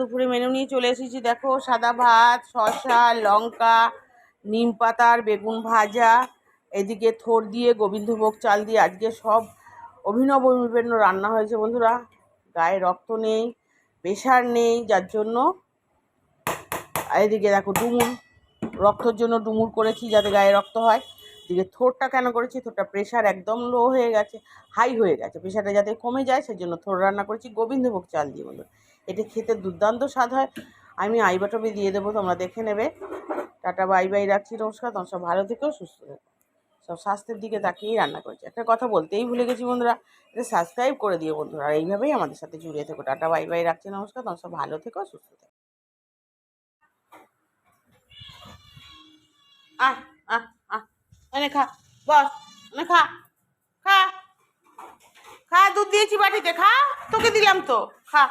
দুপুরে মেনু নিয়ে চলে এসেছি। দেখো, সাদা ভাত, শসা, লঙ্কা, নিম পাতার বেগুন ভাজা, এদিকে থোর দিয়ে, গোবিন্দভোগ চাল দিয়ে আজকে সব অভিনব অভিন্ন রান্না হয়েছে বন্ধুরা। গায়ে রক্ত নেই, প্রেশার নেই, যার জন্য এদিকে দেখো ডুমুর, রক্তর জন্য ডুমুর করেছি যাতে গায়ে রক্ত হয়। এদিকে থোরটা কেন করেছি? থোরটা প্রেশার একদম লো হয়ে গেছে হাই হয়ে গেছে। প্রেশারটা যাতে কমে যায়, সেজন্য থোর রান্না করেছি গোবিন্দভোগ চাল দিয়ে বন্ধুরা এটা খেতে দুর্দান্ত স্বাদ হয়। আমি আই বাটমে দিয়ে দেবো, তোমরা দেখে নেবে। টাটা বাই বাই রাখছি, নমস্কার। তোমার সব ভালো থেকেও সুস্থ থেকো। সব স্বাস্থ্যের দিকে তাকিয়েই রান্না করেছি। একটা কথা বলতেই ভুলে গেছি বন্ধুরা, এটা সাবস্ক্রাইব করে দিও বন্ধুরা, আর এইভাবেই আমাদের সাথে জুড়ে থেকো। টাটা বাই বাই রাখছি, নমস্কার। তোমার সব ভালো থেকো, সুস্থ থেকো। আহ আহ। এনে খা বস এনে খা খা। খা, দুধ দিয়েছি বাটিতে, খা, তোকে দিলাম তো, খা।